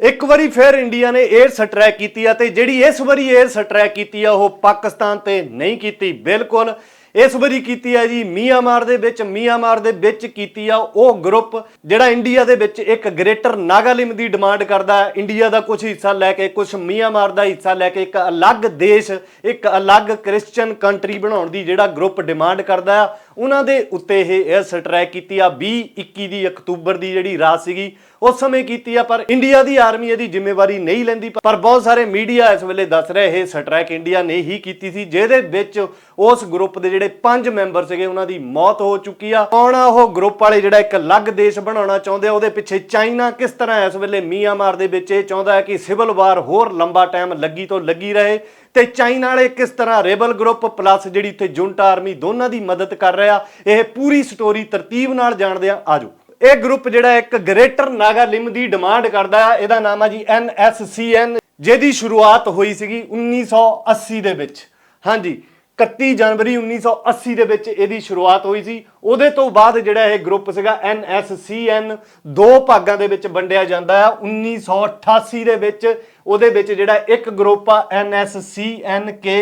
ਇੱਕ ਵਾਰੀ ਫਿਰ ਇੰਡੀਆ ਨੇ 에ਅਰ ਸਟ੍ਰੈਕ ਕੀਤੀ ਆ ਤੇ ਜਿਹੜੀ ਇਸ ਵਾਰੀ 에ਅਰ ਸਟ੍ਰੈਕ ਕੀਤੀ ਆ, ਉਹ ਪਾਕਿਸਤਾਨ ਤੇ ਨਹੀਂ ਕੀਤੀ। ਬਿਲਕੁਲ, ਇਸ ਵਾਰੀ ਕੀਤੀ ਆ ਜੀ ਮੀਆਂਮਾਰ ਦੇ ਵਿੱਚ, ਮੀਆਂਮਾਰ ਦੇ ਵਿੱਚ ਕੀਤੀ ਆ ਉਹ ਗਰੁੱਪ, ਜਿਹੜਾ ਇੰਡੀਆ ਦੇ ਵਿੱਚ ਇੱਕ ਗ੍ਰੇਟਰ ਨਾਗਾਲਿਮ ਦੀ ਡਿਮਾਂਡ ਕਰਦਾ ਹੈ। ਇੰਡੀਆ ਦਾ ਕੁਝ ਹਿੱਸਾ ਲੈ ਕੇ ਕੁਝ ਮੀਆਂਮਾਰ ਦਾ ਹਿੱਸਾ ਲੈ ਕੇ ਇੱਕ ਅਲੱਗ ਦੇਸ਼, ਇੱਕ ਅਲੱਗ ਕ੍ਰਿਸਚੀਅਨ ਕੰਟਰੀ ਬਣਾਉਣ ਦੀ ਜਿਹੜਾ ਗਰੁੱਪ ਡਿਮਾਂਡ ਕਰਦਾ ਆ ਉਹਨਾਂ ਦੇ ਉੱਤੇ ਇਹ 에ਅਰ ਸਟ੍ਰੈਕ ਕੀਤੀ ਆ 20 21 ਦੀ ਅਕਤੂਬਰ ਦੀ ਜਿਹੜੀ ਰਾਤ ਸੀਗੀ, ਉਸ ਸਮੇਂ ਕੀਤੀ ਆ, ਪਰ ਇੰਡੀਆ ਦੀ ਆਰਮੀ ਇਹਦੀ ਜ਼ਿੰਮੇਵਾਰੀ ਨਹੀਂ ਲੈਂਦੀ, ਪਰ ਬਹੁਤ ਸਾਰੇ ਮੀਡੀਆ ਇਸ ਵੇਲੇ ਦੱਸ ਰਹੇ ਇਹ ਸਟ੍ਰੈਕ ਇੰਡੀਆ ਨੇ ਹੀ ਕੀਤੀ ਸੀ, ਜਿਹਦੇ ਵਿੱਚ ਉਸ ਗਰੁੱਪ ਦੇ ਜਿਹੜੇ ਪੰਜ ਮੈਂਬਰ ਸੀਗੇ, ਉਹਨਾਂ ਦੀ ਮੌਤ ਹੋ ਚੁੱਕੀ ਆ। ਹੁਣ ਉਹ ਗਰੁੱਪ ਵਾਲੇ ਜਿਹੜਾ ਇੱਕ ਅਲੱਗ ਦੇਸ਼ ਬਣਾਉਣਾ ਚਾਹੁੰਦੇ ਆ, ਉਹਦੇ ਪਿੱਛੇ ਚਾਈਨਾ ਕਿਸ ਤਰ੍ਹਾਂ ਇਸ ਵੇਲੇ ਮੀਆਂਮਾਰ ਦੇ ਵਿੱਚ, ਇਹ ਚਾਹੁੰਦਾ ਹੈ ਕਿ ਸਿਵਲ ਵਾਰ ਹੋਰ ਲੰਬਾ ਟਾਈਮ ਲੱਗੀ ਤੋਂ ਲੱਗੀ ਰਹੇ। ਤੇ ਚਾਈਨਾ ਵਾਲੇ ਕਿਸ ਤਰ੍ਹਾਂ ਰੇਬਲ ਗਰੁੱਪ ਪਲੱਸ ਜਿਹੜੀ ਇੱਥੇ ਜੁੰਟ ਆਰਮੀ ਦੋਨਾਂ ਦੀ ਮਦਦ ਕਰ ਰਿਹਾ, ਇਹ ਪੂਰੀ ਸਟੋਰੀ ਤਰਤੀਬ ਨਾਲ ਜਾਣਦੇ ਆ। ਆਜੋ। ਇਹ ਗਰੁੱਪ ਜਿਹੜਾ ਇੱਕ ਗ੍ਰੇਟਰ ਨਾਗਾਲਿਮ ਦੀ ਡਿਮਾਂਡ ਕਰਦਾ ਹੈ ਇਹਦਾ ਨਾਮ ਆ ਜੀ NSCN ਜਿਹਦੀ ਸ਼ੁਰੂਆਤ ਹੋਈ ਸੀਗੀ 1980 ਦੇ ਵਿੱਚ। ਹਾਂਜੀ 31 ਜਨਵਰੀ 1980 ਦੇ ਵਿੱਚ ਇਹਦੀ ਸ਼ੁਰੂਆਤ ਹੋਈ ਸੀ। ਉਹਦੇ ਤੋਂ ਬਾਅਦ ਜਿਹੜਾ ਇਹ ਗਰੁੱਪ ਸੀਗਾ NSCN ਦੋ ਭਾਗਾਂ ਦੇ ਵਿੱਚ ਵੰਡਿਆ ਜਾਂਦਾ ਹੈ 1988 ਦੇ ਵਿੱਚ ਉਹਦੇ ਵਿੱਚ ਜਿਹੜਾ ਇੱਕ ਗਰੁੱਪ ਆ NSCNK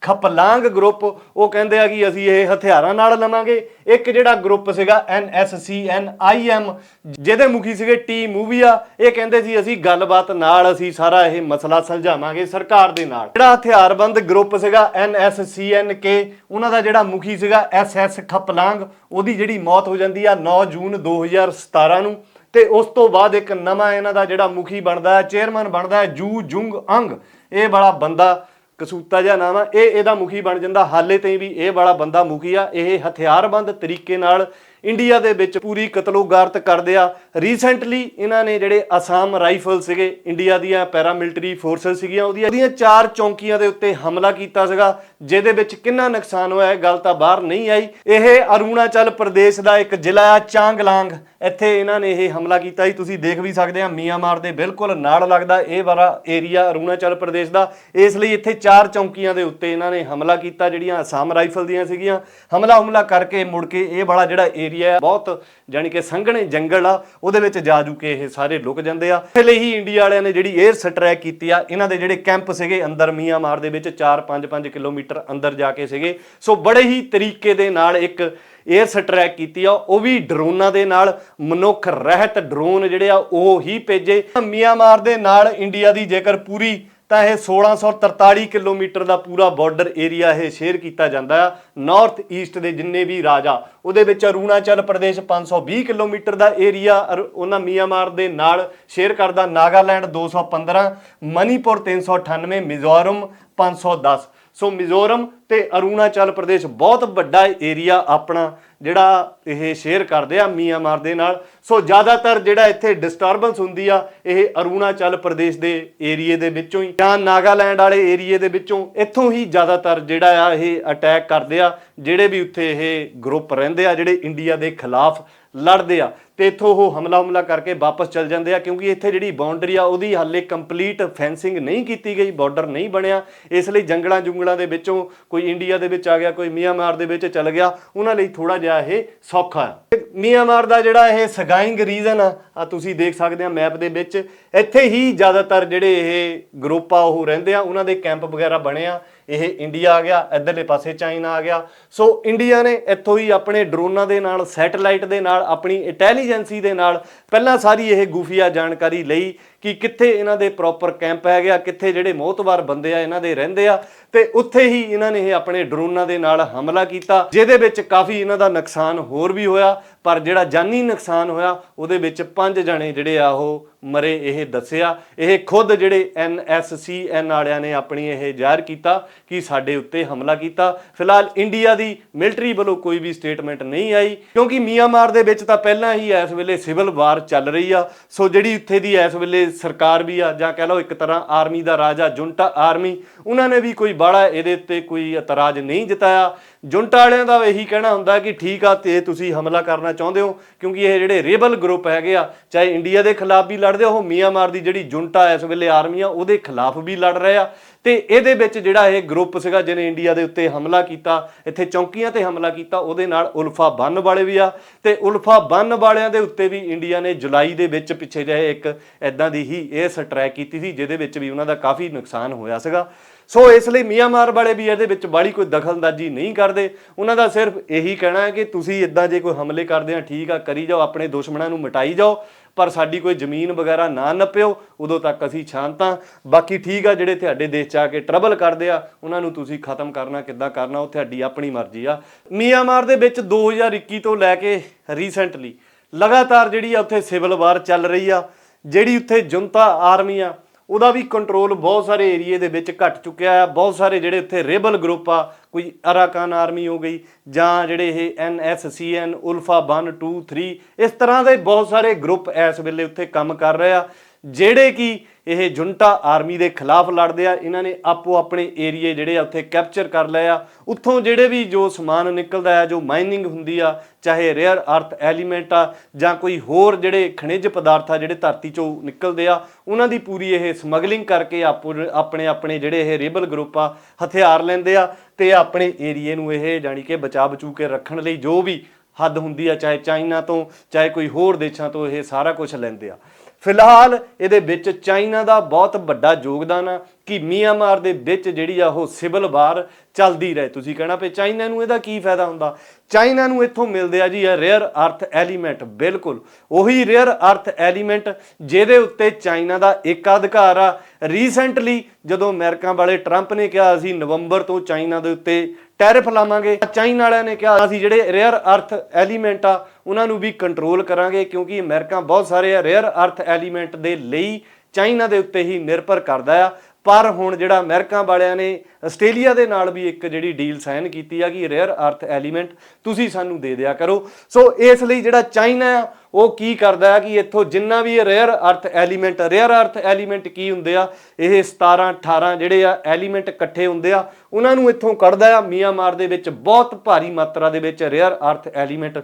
ਖਪਲਾਂਗ ਗਰੁੱਪ, ਉਹ ਕਹਿੰਦੇ ਆ ਕਿ ਅਸੀਂ ਇਹ ਹਥਿਆਰਾਂ ਨਾਲ ਲਵਾਂਗੇ। ਇੱਕ ਜਿਹੜਾ ਗਰੁੱਪ ਸੀਗਾ NSCNIM ਜਿਹਦੇ ਮੁਖੀ ਸੀਗੇ ਟੀ ਮੂਵੀਆ। ਇਹ ਕਹਿੰਦੇ ਸੀ, ਅਸੀਂ ਗੱਲਬਾਤ ਨਾਲ ਅਸੀਂ ਸਾਰਾ ਇਹ ਮਸਲਾ ਸੁਲਝਾਵਾਂਗੇ ਸਰਕਾਰ ਦੇ ਨਾਲ। ਜਿਹੜਾ ਹਥਿਆਰਬੰਦ ਗਰੁੱਪ ਸੀਗਾ NSCNK ਉਹਨਾਂ ਦਾ ਜਿਹੜਾ ਮੁਖੀ ਸੀਗਾ SS ਖਪਲਾਂਗ, ਉਹਦੀ ਜਿਹੜੀ ਮੌਤ ਹੋ ਜਾਂਦੀ ਆ 9 ਜੂਨ 2017 ਨੂੰ। ਤੇ ਉਸ ਤੋਂ ਬਾਅਦ ਇੱਕ ਨਵਾਂ ਇਹਨਾਂ ਦਾ ਜਿਹੜਾ ਮੁਖੀ ਬਣਦਾ ਹੈ, ਚੇਅਰਮੈਨ ਬਣਦਾ ਹੈ ਜੂ ਜੁੰਗ ਅੰਗ। ਇਹ ਬੜਾ ਬੰਦਾ ਕਸੂਤਾ ਜਿਹਾ ਨਾਮ ਆ, ਇਹ ਇਹਦਾ ਮੁਖੀ ਬਣ ਜਾਂਦਾ। ਹਾਲੇ ਤਾਈਂ ਵੀ ਇਹ ਵਾਲਾ ਬੰਦਾ ਮੁਖੀ ਆ, ਇਹ ਹਥਿਆਰਬੰਦ ਤਰੀਕੇ ਨਾਲ ਇੰਡੀਆ ਦੇ ਵਿੱਚ ਪੂਰੀ ਕਤਲੋਗਾਰਤ ਕਰਦੇ ਆ। ਰੀਸੈਂਟਲੀ ਇਹਨਾਂ ਨੇ ਜਿਹੜੇ ਅਸਾਮ ਰਾਈਫਲ ਸੀਗੇ, ਇੰਡੀਆ ਦੀਆਂ ਪੈਰਾਮਿਲਟਰੀ ਫੋਰਸਸ ਸੀਗੀਆਂ, ਉਹਦੀਆਂ ਉਹਦੀਆਂ ਚਾਰ ਚੌਂਕੀਆਂ ਦੇ ਉੱਤੇ ਹਮਲਾ ਕੀਤਾ ਸੀਗਾ, ਜਿਹਦੇ ਵਿੱਚ ਕਿੰਨਾ ਨੁਕਸਾਨ ਹੋਇਆ, ਇਹ ਗੱਲ ਤਾਂ ਬਾਹਰ ਨਹੀਂ ਆਈ। ਇਹ ਅਰੁਣਾਚਲ ਪ੍ਰਦੇਸ਼ ਦਾ ਇੱਕ ਜ਼ਿਲ੍ਹਾ ਆ, ਚਾਂਗਲਾਂਗ। ਇੱਥੇ ਇਹਨਾਂ ਨੇ ਇਹ ਹਮਲਾ ਕੀਤਾ ਸੀ। ਤੁਸੀਂ ਦੇਖ ਵੀ ਸਕਦੇ ਆ, ਮੀਆਂਮਾਰ ਦੇ ਬਿਲਕੁਲ ਨਾਲ ਲੱਗਦਾ ਇਹ ਵਾਲਾ ਏਰੀਆ ਅਰੁਣਾਚਲ ਪ੍ਰਦੇਸ਼ ਦਾ। ਇਸ ਲਈ ਇੱਥੇ ਚਾਰ ਚੌਂਕੀਆਂ ਦੇ ਉੱਤੇ ਇਹਨਾਂ ਨੇ ਹਮਲਾ ਕੀਤਾ, ਜਿਹੜੀਆਂ ਅਸਾਮ ਰਾਈਫਲ ਦੀਆਂ ਸੀਗੀਆਂ। ਹਮਲਾ ਹਮਲਾ ਕਰਕੇ ਮੁੜ ਕੇ ਇਹ ਵਾਲਾ ਜਿਹੜਾ ਏਰੀਆ ਬਹੁਤ ਜਾਨੀ ਕਿ ਸੰਘਣੇ ਜੰਗਲ ਆ, ਉਹਦੇ ਵਿੱਚ ਜਾ ਜੂ ਕੇ ਇਹ ਸਾਰੇ ਲੁਕ ਜਾਂਦੇ ਆ। ਇਸ ਲਈ ਹੀ ਇੰਡੀਆ ਵਾਲਿਆਂ ਨੇ ਜਿਹੜੀ 에ਅਰ ਸਟ੍ਰੈਕ ਕੀਤੀ ਆ, ਇਹਨਾਂ ਦੇ ਜਿਹੜੇ ਕੈਂਪ ਸੀਗੇ ਅੰਦਰ ਮੀਆਂਮਾਰ ਦੇ ਵਿੱਚ 4-5-5 ਕਿਲੋਮੀਟਰ ਅੰਦਰ ਜਾ ਕੇ ਸੀਗੇ। ਸੋ ਬੜੇ ਹੀ ਤਰੀਕੇ ਦੇ ਨਾਲ ਇੱਕ 에ਅਰ ਸਟ੍ਰੈਕ ਕੀਤੀ ਆ, ਉਹ ਵੀ ਡਰੋਨਾਂ ਦੇ ਨਾਲ, ਮਨੁੱਖ ਰਹਿਤ ਡਰੋਨ ਜਿਹੜੇ ਆ, ਉਹ ਹੀ ਭੇਜੇ। ਮੀਆਂਮਾਰ ਦੇ ਨਾਲ ਇੰਡੀਆ ਦੀ ਜੇਕਰ ਪੂਰੀ ਤਾਂ ਇਹ 1643 ਕਿਲੋਮੀਟਰ ਦਾ ਪੂਰਾ ਬਾਰਡਰ ਏਰੀਆ ਇਹ ਸ਼ੇਅਰ ਕੀਤਾ ਜਾਂਦਾ ਆ। ਨਾਰਥ ਈਸਟ ਦੇ ਜਿੰਨੇ ਵੀ ਰਾਜਾ, ਉਹਦੇ ਵਿੱਚ ਅਰੁਣਾਚਲ ਪ੍ਰਦੇਸ਼ 520 ਕਿਲੋਮੀਟਰ ਦਾ ਏਰੀਆ ਉਹਨਾਂ ਮੀਆਂਮਾਰ ਦੇ ਨਾਲ ਸ਼ੇਅਰ ਕਰਦਾ ਨਾਗਾਲੈਂਡ 215 ਮਨੀਪੁਰ 398 ਮਿਜ਼ੋਰਮ 510 ਸੋ ਮਿਜ਼ੋਰਮ ਤੇ ਅਰੁਣਾਚਲ ਪ੍ਰਦੇਸ਼ ਬਹੁਤ ਵੱਡਾ ਏਰੀਆ ਆਪਣਾ, ਜਿਹੜਾ ਇਹ ਸ਼ੇਅਰ ਕਰਦੇ ਆ ਮੀਆਂਮਾਰ ਦੇ ਨਾਲ। ਸੋ ਜ਼ਿਆਦਾਤਰ ਜਿਹੜਾ ਇੱਥੇ ਡਿਸਟਰਬੈਂਸ ਹੁੰਦੀ ਆ, ਇਹ ਅਰੁਣਾਚਲ ਪ੍ਰਦੇਸ਼ ਦੇ ਏਰੀਏ ਦੇ ਵਿੱਚੋਂ ਹੀ ਜਾਂ ਨਾਗਾਲੈਂਡ ਵਾਲੇ ਏਰੀਏ ਦੇ ਵਿੱਚੋਂ ਇੱਥੋਂ ਹੀ ਜ਼ਿਆਦਾਤਰ ਜਿਹੜਾ ਆ ਇਹ ਅਟੈਕ ਕਰਦੇ ਆ, ਜਿਹੜੇ ਵੀ ਉੱਥੇ ਇਹ ਗਰੁੱਪ ਰਹਿੰਦੇ ਆ, ਜਿਹੜੇ ਇੰਡੀਆ ਦੇ ਖਿਲਾਫ ਲੜਦੇ ਆ। ਤੇ ਇੱਥੋਂ ਉਹ ਹਮਲਾ ਹਮਲਾ ਕਰਕੇ ਵਾਪਸ ਚਲ ਜਾਂਦੇ ਆ, ਕਿਉਂਕਿ ਇੱਥੇ ਜਿਹੜੀ ਬਾਉਂਡਰੀ ਆ, ਉਹਦੀ ਹਾਲੇ ਕੰਪਲੀਟ ਫੈਂਸਿੰਗ ਨਹੀਂ ਕੀਤੀ ਗਈ ਬਾਰਡਰ ਨਹੀਂ ਬਣਿਆ। ਇਸ ਲਈ ਜੰਗਲਾਂ ਜੁੰਗਲਾਂ ਦੇ ਵਿੱਚੋਂ ਕੋਈ ਕੋਈ ਇੰਡੀਆ ਦੇ ਵਿੱਚ ਆ ਗਿਆ, ਕੋਈ ਮੀਆਂਮਾਰ ਦੇ ਵਿੱਚ ਚਲ ਗਿਆ, ਉਹਨਾਂ ਲਈ ਥੋੜਾ ਜਿਹਾ ਇਹ ਸੌਖਾ ਹੈ। ਮਿਆਂਮਾਰ ਦਾ ਜਿਹੜਾ ਇਹ ਸਗਾਇੰਗ ਰੀਜਨ ਆ ਆ ਤੁਸੀਂ ਦੇਖ ਸਕਦੇ ਆ ਮੈਪ ਦੇ ਵਿੱਚ, ਇੱਥੇ ਹੀ ਜ਼ਿਆਦਾਤਰ ਜਿਹੜੇ ਇਹ ਗਰੁੱਪ ਆ, ਉਹ ਰਹਿੰਦੇ ਆ, ਉਹਨਾਂ ਦੇ ਕੈਂਪ ਵਗੈਰਾ ਬਣੇ ਆ। ਇਹ ਇੰਡੀਆ ਆ ਗਿਆ, ਇਧਰਲੇ ਪਾਸੇ ਚਾਈਨਾ ਆ ਗਿਆ। ਸੋ ਇੰਡੀਆ ਨੇ ਇੱਥੋਂ ਹੀ ਆਪਣੇ ਡਰੋਨਾਂ ਦੇ ਨਾਲ, ਸੈਟੇਲਾਈਟ ਦੇ ਨਾਲ, ਆਪਣੀ ਇੰਟੈਲੀਜੈਂਸੀ ਦੇ ਨਾਲ ਪਹਿਲਾਂ ਸਾਰੀ ਇਹ ਗੁਫੀਆ ਜਾਣਕਾਰੀ ਲਈ ਕਿ ਕਿੱਥੇ ਇਹਨਾਂ ਦੇ ਪ੍ਰੋਪਰ ਕੈਂਪ ਹੈਗੇ ਆ, ਕਿੱਥੇ ਜਿਹੜੇ ਮੋਹਤਵਾਰ ਬੰਦੇ ਆ, ਇਹਨਾਂ ਦੇ ਰਹਿੰਦੇ ਆ। ਤੇ ਉੱਥੇ ਹੀ ਇਹਨਾਂ ਨੇ ਇਹ ਆਪਣੇ ਡਰੋਨਾਂ ਦੇ ਨਾਲ ਹਮਲਾ ਕੀਤਾ, ਜਿਹਦੇ ਵਿੱਚ ਕਾਫੀ ਇਹਨਾਂ ਦਾ ਨੁਕਸਾਨ ਹੋਰ ਵੀ ਹੋਇਆ। ਪਰ ਜਿਹੜਾ ਜਾਨੀ ਨੁਕਸਾਨ ਹੋਇਆ, ਉਹਦੇ ਵਿੱਚ ਪੰਜ ਜਣੇ ਜਿਹੜੇ ਆ, ਉਹ ਮਰੇ, ਇਹ ਦੱਸਿਆ। ਇਹ ਖੁਦ ਜਿਹੜੇ NSCN ਵਾਲਿਆਂ ਨੇ ਆਪਣੀ ਇਹ ਜ਼ਾਹਿਰ ਕੀਤਾ ਕਿ ਸਾਡੇ ਉੱਤੇ ਹਮਲਾ ਕੀਤਾ। ਫਿਲਹਾਲ ਇੰਡੀਆ ਦੀ ਮਿਲਟਰੀ ਵੱਲੋਂ ਕੋਈ ਵੀ ਸਟੇਟਮੈਂਟ ਨਹੀਂ ਆਈ, ਕਿਉਂਕਿ ਮੀਆਂਮਾਰ ਦੇ ਵਿੱਚ ਤਾਂ ਪਹਿਲਾਂ ਹੀ ਇਸ ਵੇਲੇ ਸਿਵਲ ਵਾਰ ਚੱਲ ਰਹੀ ਆ। ਸੋ ਜਿਹੜੀ ਉੱਥੇ ਦੀ ਇਸ ਵੇਲੇ ਸਰਕਾਰ ਵੀ ਆ, ਜਾਂ ਕਹਿ ਲਓ ਇੱਕ ਤਰ੍ਹਾਂ ਆਰਮੀ ਦਾ ਰਾਜਾ, ਜੁੰਟਾ ਆਰਮੀ, ਉਹਨਾਂ ਨੇ ਵੀ ਕੋਈ ਬਾੜਾ ਇਹਦੇ ਉੱਤੇ ਕੋਈ ਇਤਰਾਜ਼ ਨਹੀਂ ਜਤਾਇਆ। ਜੁੰਟ ਵਾਲਿਆਂ ਦਾ ਇਹੀ ਕਹਿਣਾ ਹੁੰਦਾ ਕਿ ਠੀਕ ਆ ਤੇ ਤੁਸੀਂ ਹਮਲਾ ਕਰਨਾ ਚਾਹੁੰਦੇ ਹੋ, ਕਿਉਂਕਿ ਇਹ ਜਿਹੜੇ ਰੇਬਲ ਗਰੁੱਪ ਹੈਗੇ ਆ, ਚਾਹੇ ਇੰਡੀਆ ਦੇ ਖਿਲਾਫ ਵੀ ਲੜਦੇ ਉਹ ਮੀਆਂਮਾਰ ਦੀ ਜਿਹੜੀ ਜੁੰਟਾ ਇਸ ਵੇਲੇ ਆਰਮੀ ਆ, ਉਹਦੇ ਖਿਲਾਫ ਵੀ ਲੜ ਰਹੇ ਆ। ਤੇ ਇਹਦੇ ਵਿੱਚ ਜਿਹੜਾ ਇਹ ਗਰੁੱਪ ਸੀਗਾ ਜਿਹਨੇ ਇੰਡੀਆ ਦੇ ਉੱਤੇ ਹਮਲਾ ਕੀਤਾ, ਇੱਥੇ ਚੌਂਕੀਆਂ ਤੇ ਹਮਲਾ ਕੀਤਾ, ਉਹਦੇ ਨਾਲ ਉਲਫਾ ਬੰਨ ਵਾਲੇ ਵੀ ਆ। ਤੇ ਉਲਫਾ ਬੰਨ ਵਾਲਿਆਂ ਦੇ ਉੱਤੇ ਵੀ ਇੰਡੀਆ ਨੇ ਜੁਲਾਈ ਦੇ ਵਿੱਚ ਪਿੱਛੇ ਜਿਹੇ ਇੱਕ ਐਦਾਂ ਦੀ ਹੀ ਇਹ ਸਟ੍ਰੈਕ ਕੀਤੀ ਸੀ, ਜਿਹਦੇ ਵਿੱਚ ਵੀ ਉਹਨਾਂ ਦਾ ਕਾਫੀ ਨੁਕਸਾਨ ਹੋਇਆ ਸੀਗਾ। ਸੋ ਇਸ ਲਈ ਮੀਆਂਮਾਰ ਵਾਲੇ ਵੀ ਇਹਦੇ ਵਿੱਚ ਬਾੜੀ ਕੋਈ ਦਖਲਅੰਦਾਜ਼ੀ ਨਹੀਂ ਕਰਦੇ। ਉਹਨਾਂ ਦਾ ਸਿਰਫ ਇਹੀ ਕਹਿਣਾ ਹੈ ਕਿ ਤੁਸੀਂ ਇਦਾਂ ਜੇ ਕੋਈ ਹਮਲੇ ਕਰਦੇ ਆ, ਠੀਕ ਆ, ਕਰੀ ਜਾਓ, ਆਪਣੇ ਦੁਸ਼ਮਣਾਂ ਨੂੰ ਮਿਟਾਈ ਜਾਓ, ਪਰ ਸਾਡੀ ਕੋਈ ਜ਼ਮੀਨ ਵਗੈਰਾ ਨਾ ਨੱਪਿਓ, ਉਦੋਂ ਤੱਕ ਅਸੀਂ ਸ਼ਾਂਤ ਹਾਂ। ਬਾਕੀ ਠੀਕ ਆ, ਜਿਹੜੇ ਤੁਹਾਡੇ ਦੇਸ਼ ਚ ਆ ਕੇ ਟਰਬਲ ਕਰਦੇ ਆ, ਉਹਨਾਂ ਨੂੰ ਤੁਸੀਂ ਖਤਮ ਕਰਨਾ, ਕਿੱਦਾਂ ਕਰਨਾ, ਉਹ ਤੁਹਾਡੀ ਆਪਣੀ ਮਰਜ਼ੀ ਆ। ਮੀਆਂਮਾਰ ਦੇ ਵਿੱਚ 2021 ਤੋਂ ਲੈ ਕੇ ਰੀਸੈਂਟਲੀ ਲਗਾਤਾਰ ਜਿਹੜੀ ਆ, ਉੱਥੇ ਸਿਵਲ ਵਾਰ ਚੱਲ ਰਹੀ ਆ, ਜਿਹੜੀ ਉੱਥੇ ਜੁਨਤਾ ਆਰਮੀ ਆ ਉਹਦਾ ਵੀ ਕੰਟਰੋਲ ਬਹੁਤ ਸਾਰੇ ਏਰੀਏ ਦੇ ਵਿੱਚ ਘਟ ਚੁੱਕਿਆ ਆ। ਬਹੁਤ ਸਾਰੇ ਜਿਹੜੇ ਉੱਥੇ ਰੇਬਲ ਗਰੁੱਪ ਆ, ਕੋਈ ਅਰਾਕਾਨ ਆਰਮੀ ਹੋ ਗਈ ਜਾਂ ਜਿਹੜੇ ਇਹ ਐਨਐਸਸੀਐਨ ਉਲਫਾ 1 2 3 ਇਸ ਤਰ੍ਹਾਂ ਦੇ ਬਹੁਤ ਸਾਰੇ ਗਰੁੱਪ ਇਸ ਵੇਲੇ ਉੱਥੇ ਕੰਮ ਕਰ ਰਹੇ ਆ। ਜਿਹੜੇ ਕਿ ਇਹ ਜੁਨਟਾ ਆਰਮੀ ਦੇ ਖਿਲਾਫ ਲੜਦੇ ਆ। ਇਹਨਾਂ ਨੇ ਆਪੋ ਆਪਣੇ ਏਰੀਏ ਜਿਹੜੇ ਆ ਉੱਥੇ ਕੈਪਚਰ ਕਰ ਲਏ ਆ। ਉੱਥੋਂ ਜਿਹੜੇ ਵੀ ਜੋ ਸਮਾਨ ਨਿਕਲਦਾ ਆ, ਜੋ ਮਾਈਨਿੰਗ ਹੁੰਦੀ ਆ, ਚਾਹੇ ਰੇਅਰ ਅਰਥ ਐਲੀਮੈਂਟ ਆ ਜਾਂ ਕੋਈ ਹੋਰ ਜਿਹੜੇ ਖਣਿਜ ਪਦਾਰਥ ਆ ਜਿਹੜੇ ਧਰਤੀ ਚੋਂ ਨਿਕਲਦੇ ਆ, ਉਹਨਾਂ ਦੀ ਪੂਰੀ ਇਹ ਸਮਗਲਿੰਗ ਕਰਕੇ ਆਪੋ ਆਪਣੇ ਆਪਣੇ ਜਿਹੜੇ ਇਹ ਰੇਬਲ ਗਰੁੱਪ ਆ, ਹਥਿਆਰ ਲੈਂਦੇ ਆ ਤੇ ਆਪਣੇ ਏਰੀਏ ਨੂੰ ਇਹ ਜਾਣੀ ਕਿ ਬਚਾ ਬਚੂ ਕੇ ਰੱਖਣ ਲਈ ਜੋ ਵੀ ਹੱਦ ਹੁੰਦੀ ਆ, ਚਾਹੇ ਚਾਈਨਾ ਤੋਂ, ਚਾਹੇ ਕੋਈ ਹੋਰ ਦੇਸ਼ਾਂ ਤੋਂ ਇਹ ਸਾਰਾ ਕੁਝ ਲੈਂਦੇ ਆ। ਫਿਲਹਾਲ ਇਹਦੇ ਵਿੱਚ ਚਾਈਨਾ ਦਾ ਬਹੁਤ ਵੱਡਾ ਯੋਗਦਾਨ ਆ, ਕਿ ਮੀਆਂਮਾਰ ਦੇ ਵਿੱਚ ਜਿਹੜੀ ਆ ਉਹ ਸਿਵਲ ਵਾਰ ਚੱਲਦੀ ਰਹੇ। ਤੁਸੀਂ ਕਹਿਣਾ ਪਏ, ਚਾਈਨਾ ਨੂੰ ਇਹਦਾ ਕੀ ਫਾਇਦਾ ਹੁੰਦਾ? ਚਾਈਨਾ ਨੂੰ ਇੱਥੋਂ ਮਿਲਦੇ ਆ ਜੀ ਇਹ ਰੇਅਰ ਅਰਥ ਐਲੀਮੈਂਟ ਬਿਲਕੁਲ। ਉਹੀ ਰੇਅਰ ਅਰਥ ਐਲੀਮੈਂਟ ਜਿਹਦੇ ਉੱਤੇ ਚਾਈਨਾ ਦਾ ਇੱਕ ਅਧਿਕਾਰ ਆ। ਰੀਸੈਂਟਲੀ ਜਦੋਂ ਅਮਰੀਕਾ ਵਾਲੇ ਟਰੰਪ ਨੇ ਕਿਹਾ ਅਸੀਂ ਨਵੰਬਰ ਤੋਂ ਚਾਈਨਾ ਦੇ ਉੱਤੇ ਟੈਰਿਫ ਲਾਵਾਂਗੇ। ਚਾਈਨਾ ਵਾਲਿਆਂ ਨੇ ਕਿਹਾ, ਅਸੀਂ ਜਿਹੜੇ ਰੇਅਰ ਅਰਥ ਐਲੀਮੈਂਟ ਆ, ਉਹਨਾਂ ਨੂੰ ਵੀ ਕੰਟਰੋਲ ਕਰਾਂਗੇ, ਕਿਉਂਕਿ ਅਮਰੀਕਾ ਬਹੁਤ ਸਾਰੇ ਰੇਅਰ ਅਰਥ ਐਲੀਮੈਂਟ ਦੇ ਲਈ ਚਾਈਨਾ ਦੇ ਉੱਤੇ ਹੀ ਨਿਰਭਰ ਕਰਦਾ ਆ। ਪਰ ਹੁਣ ਜਿਹੜਾ ਅਮਰੀਕਾ ਵਾਲਿਆਂ ਨੇ ਆਸਟ੍ਰੇਲੀਆ ਦੇ ਨਾਲ ਵੀ ਇੱਕ ਜਿਹੜੀ ਡੀਲ ਸਾਈਨ ਕੀਤੀ ਆ ਕਿ ਰੇਅਰ ਅਰਥ ਐਲੀਮੈਂਟ ਤੁਸੀਂ ਸਾਨੂੰ ਦੇ ਦਿਆ ਕਰੋ। ਸੋ ਇਸ ਲਈ ਜਿਹੜਾ ਚਾਈਨਾ ਆ, ਉਹ ਕੀ ਕਰਦਾ ਹੈ ਕਿ ਇੱਥੋਂ ਜਿੰਨਾ ਵੀ rare earth element, rare earth element ਕੀ ਹੁੰਦੇ ਆ, ਇਹ 17 18 ਜਿਹੜੇ ਆ ਐਲੀਮੈਂਟ ਇਕੱਠੇ ਹੁੰਦੇ ਆ, ਉਹਨਾਂ ਨੂੰ ਇੱਥੋਂ ਕੱਢਦਾ ਆ। ਮੀਆਂਮਾਰ ਦੇ ਵਿੱਚ ਬਹੁਤ ਭਾਰੀ ਮਾਤਰਾ ਦੇ ਵਿੱਚ ਰੇਅਰ ਅਰਥ ਐਲੀਮੈਂਟ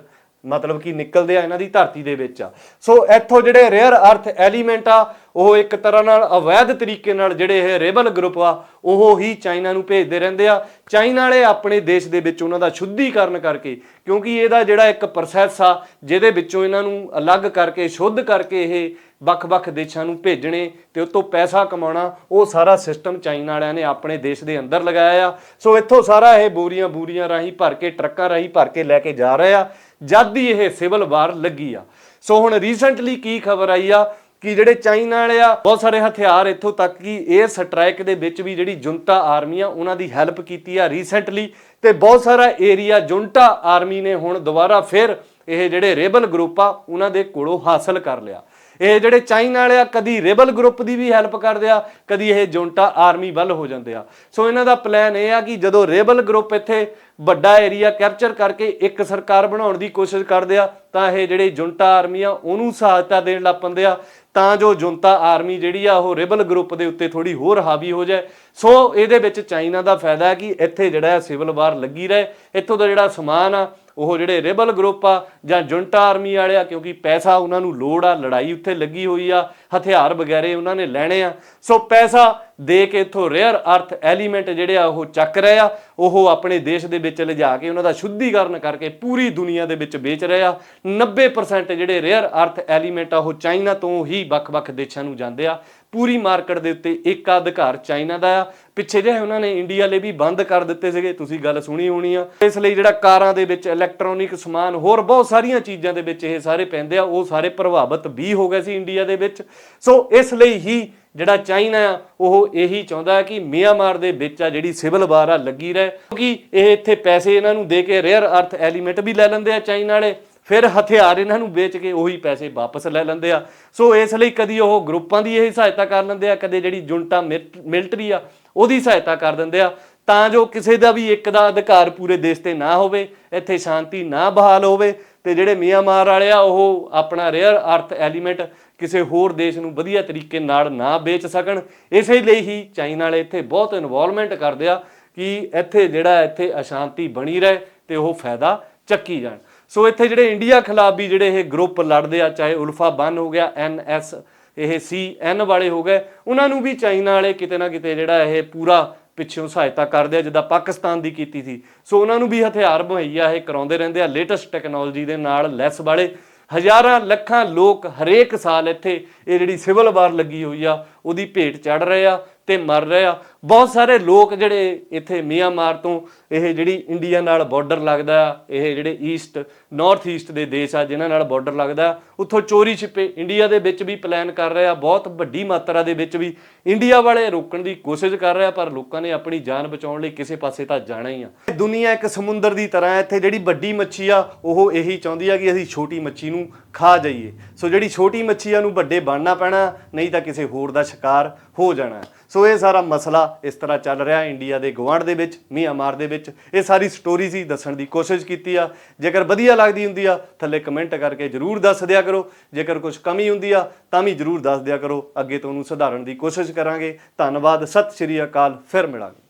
ਮਤਲਬ ਕਿ ਨਿਕਲਦੇ ਆ ਇਹਨਾਂ ਦੀ ਧਰਤੀ ਦੇ ਵਿੱਚ। ਆ ਸੋ ਇੱਥੋਂ ਜਿਹੜੇ ਰੇਅਰ ਅਰਥ ਐਲੀਮੈਂਟ ਆ ਉਹ ਇੱਕ ਤਰ੍ਹਾਂ ਨਾਲ ਅਵੈਧ ਤਰੀਕੇ ਨਾਲ ਜਿਹੜੇ ਇਹ ਰੇਬਲ ਗਰੁੱਪ ਆ, ਉਹ ਹੀ ਚਾਈਨਾ ਨੂੰ ਭੇਜਦੇ ਰਹਿੰਦੇ ਆ। ਚਾਈਨਾ ਵਾਲੇ ਆਪਣੇ ਦੇਸ਼ ਦੇ ਵਿੱਚ ਉਹਨਾਂ ਦਾ ਸ਼ੁੱਧੀਕਰਨ ਕਰਕੇ, ਕਿਉਂਕਿ ਇਹਦਾ ਜਿਹੜਾ ਇੱਕ ਪ੍ਰੋਸੈਸ ਆ, ਜਿਹਦੇ ਵਿੱਚੋਂ ਇਹਨਾਂ ਨੂੰ ਅਲੱਗ ਕਰਕੇ, ਸ਼ੁੱਧ ਕਰਕੇ ਇਹ ਵੱਖ-ਵੱਖ ਦੇਸ਼ਾਂ ਨੂੰ ਭੇਜਣੇ ਤੇ ਉਸ ਪੈਸਾ ਕਮਾਉਣਾ, ਉਹ ਸਾਰਾ ਸਿਸਟਮ ਚਾਈਨਾ ਵਾਲਿਆਂ ਨੇ ਆਪਣੇ ਦੇਸ਼ ਦੇ ਅੰਦਰ ਲਗਾਇਆ ਆ। ਸੋ ਇੱਥੋਂ ਸਾਰਾ ਇਹ ਬੋਰੀਆਂ ਬੂਰੀਆਂ ਰਾਹੀਂ ਭਰ ਕੇ, ਟਰੱਕਾਂ ਰਾਹੀਂ ਭਰ ਕੇ ਲੈ ਕੇ ਜਾ ਰਹੇ ਆ। ਜਦ ਹੀ ਇਹ ਸਿਵਲ ਵਾਰ ਲੱਗੀ ਆ। ਸੋ ਹੁਣ ਰੀਸੈਂਟਲੀ ਕੀ ਖਬਰ ਆਈ ਆ? ਕਿ ਜਿਹੜੇ ਚਾਈਨਾ ਵਾਲੇ ਆ, ਬਹੁਤ ਸਾਰੇ ਹਥਿਆਰ ਇੱਥੋਂ ਤੱਕ ਕਿ 에ਅਰ ਸਟ੍ਰਾਈਕ ਦੇ ਵਿੱਚ ਵੀ ਜਿਹੜੀ ਜੁਨਟਾ ਆਰਮੀ ਆ, ਉਹਨਾਂ ਦੀ ਹੈਲਪ ਕੀਤੀ ਆ ਰੀਸੈਂਟਲੀ ਤੇ ਬਹੁਤ ਸਾਰਾ ਏਰੀਆ ਜੁਨਟਾ ਆਰਮੀ ਨੇ ਹੁਣ ਦੁਬਾਰਾ ਫਿਰ ਇਹ ਜਿਹੜੇ ਰੇਬਲ ਗਰੁੱਪ ਆ, ਉਹਨਾਂ ਦੇ ਕੋਲੋਂ ਹਾਸਲ ਕਰ ਲਿਆ। ਇਹ ਜਿਹੜੇ ਚਾਈਨਾ ਵਾਲੇ ਆ, ਕਦੀ ਰੇਬਲ ਗਰੁੱਪ ਦੀ ਵੀ ਹੈਲਪ ਕਰਦੇ ਆ, ਕਦੀ ਇਹ ਜੁਨਟਾ ਆਰਮੀ ਵੱਲ ਹੋ ਜਾਂਦੇ ਆ। ਸੋ ਇਹਨਾਂ ਦਾ ਪਲਾਨ ਇਹ ਆ ਕਿ ਜਦੋਂ ਰੇਬਲ ਗਰੁੱਪ ਇੱਥੇ ਵੱਡਾ ਏਰੀਆ ਕੈਪਚਰ ਕਰਕੇ ਇੱਕ ਸਰਕਾਰ ਬਣਾਉਣ ਦੀ ਕੋਸ਼ਿਸ਼ ਕਰਦੇ ਆ, ਤਾਂ ਇਹ ਜਿਹੜੇ ਜੁਨਟਾ ਆਰਮੀ ਆ, ਉਹਨੂੰ ਸਹਾਇਤਾ ਦੇਣ ਲੱਗ ਪੈਂਦੇ ਆ। ਤਾਂ ਜੋ ਜੁਨਤਾ ਆਰਮੀ ਜਿਹੜੀ ਆ ਉਹ ਰਿਬਲ ਗਰੁੱਪ ਦੇ ਉੱਤੇ ਥੋੜੀ ਹੋਰ ਹਾਵੀ ਹੋ ਜਾਏ। ਸੋ ਇਹਦੇ ਵਿੱਚ ਚਾਈਨਾ ਦਾ ਫਾਇਦਾ ਹੈ ਕਿ ਇੱਥੇ ਜਿਹੜਾ ਸਿਵਲ ਵਾਰ ਲੱਗੀ ਰਹੇ। ਇੱਥੋਂ ਦਾ ਜਿਹੜਾ ਸਮਾਨ ਆ, ਉਹ ਜਿਹੜੇ ਰੇਬਲ ਗਰੁੱਪ ਆ ਜਾਂ ਜੁਨਟਾ ਆਰਮੀ ਵਾਲੇ ਆ, ਕਿਉਂਕਿ ਪੈਸਾ ਉਹਨਾਂ ਨੂੰ ਲੋੜ ਆ, ਲੜਾਈ ਉੱਥੇ ਲੱਗੀ ਹੋਈ ਆ, ਹਥਿਆਰ ਵਗੈਰੇ ਉਹਨਾਂ ਨੇ ਲੈਣੇ ਆ। ਸੋ ਪੈਸਾ ਦੇ ਕੇ ਇਥੋਂ ਰੇਅਰ ਅਰਥ ਐਲੀਮੈਂਟ ਜਿਹੜੇ ਆ ਉਹ ਚੱਕ ਰਹੇ ਆ, ਉਹ ਆਪਣੇ ਦੇਸ਼ ਦੇ ਵਿੱਚ ਲਿਜਾ ਕੇ ਉਹਨਾਂ ਦਾ ਸ਼ੁੱਧੀਕਰਨ ਕਰਕੇ ਪੂਰੀ ਦੁਨੀਆ ਦੇ ਵਿੱਚ ਵੇਚ ਰਹੇ ਆ। 90% ਜਿਹੜੇ ਰੇਅਰ ਅਰਥ ਐਲੀਮੈਂਟ ਆ, ਉਹ ਚਾਈਨਾ ਤੋਂ ਹੀ ਵੱਖ-ਵੱਖ ਦੇਸ਼ਾਂ ਨੂੰ ਜਾਂਦੇ ਆ। ਪੂਰੀ ਮਾਰਕੀਟ ਦੇ ਉੱਤੇ ਇੱਕ ਅਧਿਕਾਰ ਚਾਈਨਾ ਦਾ ਆ। ਪਿੱਛੇ ਜਿਹੇ ਉਹਨਾਂ ਨੇ ਇੰਡੀਆ ਲਈ ਵੀ ਬੰਦ ਕਰ ਦਿੱਤੇ ਸੀਗੇ, ਤੁਸੀਂ ਗੱਲ ਸੁਣੀ ਹੋਣੀ ਆ। ਇਸ ਲਈ ਜਿਹੜਾ ਕਾਰਾਂ ਦੇ ਵਿੱਚ ਇਲੈਕਟ੍ਰੋਨਿਕ ਸਮਾਨ, ਹੋਰ ਬਹੁਤ ਸਾਰੀਆਂ ਚੀਜ਼ਾਂ ਦੇ ਵਿੱਚ ਇਹ ਸਾਰੇ ਪੈਂਦੇ ਆ, ਉਹ ਸਾਰੇ ਪ੍ਰਭਾਵਿਤ ਵੀ ਹੋ ਗਏ ਸੀ ਇੰਡੀਆ ਦੇ ਵਿੱਚ। ਸੋ ਇਸ ਲਈ ਹੀ ਜਿਹੜਾ ਚਾਈਨਾ ਆ, ਉਹ ਇਹੀ ਚਾਹੁੰਦਾ ਕਿ ਮਿਆਂਮਾਰ ਦੇ ਵਿੱਚ ਆ ਜਿਹੜੀ ਸਿਵਲ ਵਾਰ ਆ, ਲੱਗੀ ਰਹੇ। ਕਿਉਂਕਿ ਇਹ ਇੱਥੇ ਪੈਸੇ ਇਹਨਾਂ ਨੂੰ ਦੇ ਕੇ ਰੇਅਰ ਅਰਥ ਐਲੀਮੈਂਟ ਵੀ ਲੈ ਲੈਂਦੇ ਆ ਚਾਈਨਾ ਵਾਲੇ। ਫਿਰ ਹਥਿਆਰ ਇਹਨਾਂ ਨੂੰ ਵੇਚ ਕੇ ਉਹੀ ਪੈਸੇ ਵਾਪਸ ਲੈ ਲੈਂਦੇ ਆ। ਸੋ ਇਸ ਲਈ ਕਦੀ ਉਹ ਗਰੁੱਪਾਂ ਦੀ ਇਹ ਸਹਾਇਤਾ ਕਰ ਲੈਂਦੇ ਆ, ਕਦੇ ਜਿਹੜੀ ਜੁਨਟਾ ਮਿਲਟਰੀ ਆ, ਉਹਦੀ ਸਹਾਇਤਾ ਕਰ ਦਿੰਦੇ ਆ। ਤਾਂ ਜੋ ਕਿਸੇ ਦਾ ਵੀ ਇੱਕ ਦਾ ਅਧਿਕਾਰ ਪੂਰੇ ਦੇਸ਼ ਤੇ ਨਾ ਹੋਵੇ, ਇੱਥੇ ਸ਼ਾਂਤੀ ਨਾ ਬਹਾਲ ਹੋਵੇ, ਤੇ ਜਿਹੜੇ ਮਿਆਂਮਾਰ ਵਾਲੇ ਆ, ਉਹ ਆਪਣਾ ਰੇਅਰ ਅਰਥ ਐਲੀਮੈਂਟ ਕਿਸੇ ਹੋਰ ਦੇਸ਼ ਨੂੰ ਵਧੀਆ ਤਰੀਕੇ ਨਾਲ ਨਾ ਵੇਚ ਸਕਣ। ਇਸੇ ਲਈ ਹੀ ਚਾਈਨਾ ਵਾਲੇ ਇੱਥੇ ਬਹੁਤ ਇਨਵੋਲਵਮੈਂਟ ਕਰਦੇ ਆ ਕਿ ਇੱਥੇ ਜਿਹੜਾ ਇੱਥੇ ਅਸ਼ਾਂਤੀ ਬਣੀ ਰਹੇ ਤੇ ਉਹ ਫਾਇਦਾ ਚੱਕੀ ਜਾਣ। ਸੋ ਇੱਥੇ ਜਿਹੜੇ ਇੰਡੀਆ ਖਿਲਾਫ ਵੀ ਜਿਹੜੇ ਇਹ ਗਰੁੱਪ ਲੜਦੇ ਆ, ਚਾਹੇ ਉਲਫਾ ਬਨ ਹੋ ਗਿਆ ਐਨਐਸ ਇਹ ਸੀ ਸੀਐਨ ਵਾਲੇ ਹੋ ਗਏ, ਉਹਨਾਂ ਨੂੰ ਵੀ ਚਾਈਨਾ ਵਾਲੇ ਕਿਤੇ ਨਾ ਕਿਤੇ ਜਿਹੜਾ ਇਹ ਪੂਰਾ ਪਿੱਛੋਂ ਸਹਾਇਤਾ ਕਰਦੇ ਆ, ਜਿੱਦਾਂ ਪਾਕਿਸਤਾਨ ਦੀ ਕੀਤੀ ਸੀ। ਸੋ ਉਹਨਾਂ ਨੂੰ ਵੀ ਹਥਿਆਰ ਮੁਹੱਈਆ ਇਹ ਕਰਾਉਂਦੇ ਰਹਿੰਦੇ ਆ, ਲੇਟੈਸਟ ਟੈਕਨੋਲੋਜੀ ਦੇ ਨਾਲ ਲੈਸ ਵਾਲੇ। ਹਜ਼ਾਰਾਂ ਲੱਖਾਂ ਲੋਕ ਹਰੇਕ ਸਾਲ ਇੱਥੇ ਇਹ ਜਿਹੜੀ ਸਿਵਲ ਵਾਰ ਲੱਗੀ ਹੋਈ ਆ, ਉਹਦੀ ਭੇਟ ਚੜ ਰਹੇ ਆ। ਤੇ ਮਰ ਰਹੇ ਆ। ਬਹੁਤ ਸਾਰੇ ਲੋਕ ਜਿਹੜੇ ਇੱਥੇ ਮਿਆਂਮਾਰ ਤੋਂ, ਇਹ ਜਿਹੜੀ ਇੰਡੀਆ ਨਾਲ ਬਾਰਡਰ ਲੱਗਦਾ ਆ, ਇਹ ਜਿਹੜੇ ਈਸਟ ਨਾਰਥ ਈਸਟ ਦੇ ਦੇਸ਼ ਆ, ਜਿਨ੍ਹਾਂ ਨਾਲ ਬਾਰਡਰ ਲੱਗਦਾ ਉੱਥੋਂ ਚੋਰੀ ਛਿਪੇ। ਇੰਡੀਆ ਦੇ ਵਿੱਚ ਵੀ ਪਲਾਨ ਕਰ ਰਹੇ ਆ, ਬਹੁਤ ਵੱਡੀ ਮਾਤਰਾ ਦੇ ਵਿੱਚ ਵੀ। ਇੰਡੀਆ ਵਾਲੇ ਰੋਕਣ ਦੀ ਕੋਸ਼ਿਸ਼ ਕਰ ਰਹੇ ਆ, ਪਰ ਲੋਕਾਂ ਨੇ ਆਪਣੀ ਜਾਨ ਬਚਾਉਣ ਲਈ ਕਿਸੇ ਪਾਸੇ ਤਾਂ ਜਾਣਾ ਹੀ ਆ। ਦੁਨੀਆ ਇੱਕ ਸਮੁੰਦਰ ਦੀ ਤਰ੍ਹਾਂ ਹੈ, ਇੱਥੇ ਜਿਹੜੀ ਵੱਡੀ ਮੱਛੀ ਆ, ਉਹ ਇਹੀ ਚਾਹੁੰਦੀ ਆ ਕਿ ਅਸੀਂ ਛੋਟੀ ਮੱਛੀ ਨੂੰ ਖਾ ਜਾਈਏ। ਸੋ ਜਿਹੜੀ ਛੋਟੀ ਮੱਛੀਆਂ ਨੂੰ ਵੱਡੇ ਬਣਨਾ ਪੈਣਾ, ਨਹੀਂ ਤਾਂ ਕਿਸੇ ਹੋਰ ਦਾ ਸ਼ਿਕਾਰ ਹੋ ਜਾਣਾ ਸੋ ਇਹ ਸਾਰਾ ਮਸਲਾ ਇਸ ਤਰ੍ਹਾਂ ਚੱਲ ਰਿਹਾ ਇੰਡੀਆ ਦੇ ਗਵਾਂਢ ਦੇ ਵਿੱਚ, ਮੀਆਂਮਾਰ ਦੇ ਵਿੱਚ। ਇਹ ਸਾਰੀ ਸਟੋਰੀ ਸੀ, ਦੱਸਣ ਦੀ ਕੋਸ਼ਿਸ਼ ਕੀਤੀ ਆ। ਜੇਕਰ ਵਧੀਆ ਲੱਗਦੀ ਹੁੰਦੀ ਆ, ਥੱਲੇ ਕਮੈਂਟ ਕਰਕੇ ਜਰੂਰ ਦੱਸ ਦਿਆ ਕਰੋ। ਜੇਕਰ ਕੁਝ ਕਮੀ ਹੁੰਦੀ ਆ, ਤਾਂ ਵੀ ਜਰੂਰ ਦੱਸ ਦਿਆ ਕਰੋ। ਅੱਗੇ ਤੋਂ ਉਹਨੂੰ ਸੁਧਾਰਨ ਦੀ ਕੋਸ਼ਿਸ਼ ਕਰਾਂਗੇ। ਧੰਨਵਾਦ, ਸਤਿ ਸ਼੍ਰੀ ਅਕਾਲ, ਫਿਰ ਮਿਲਾਂਗੇ।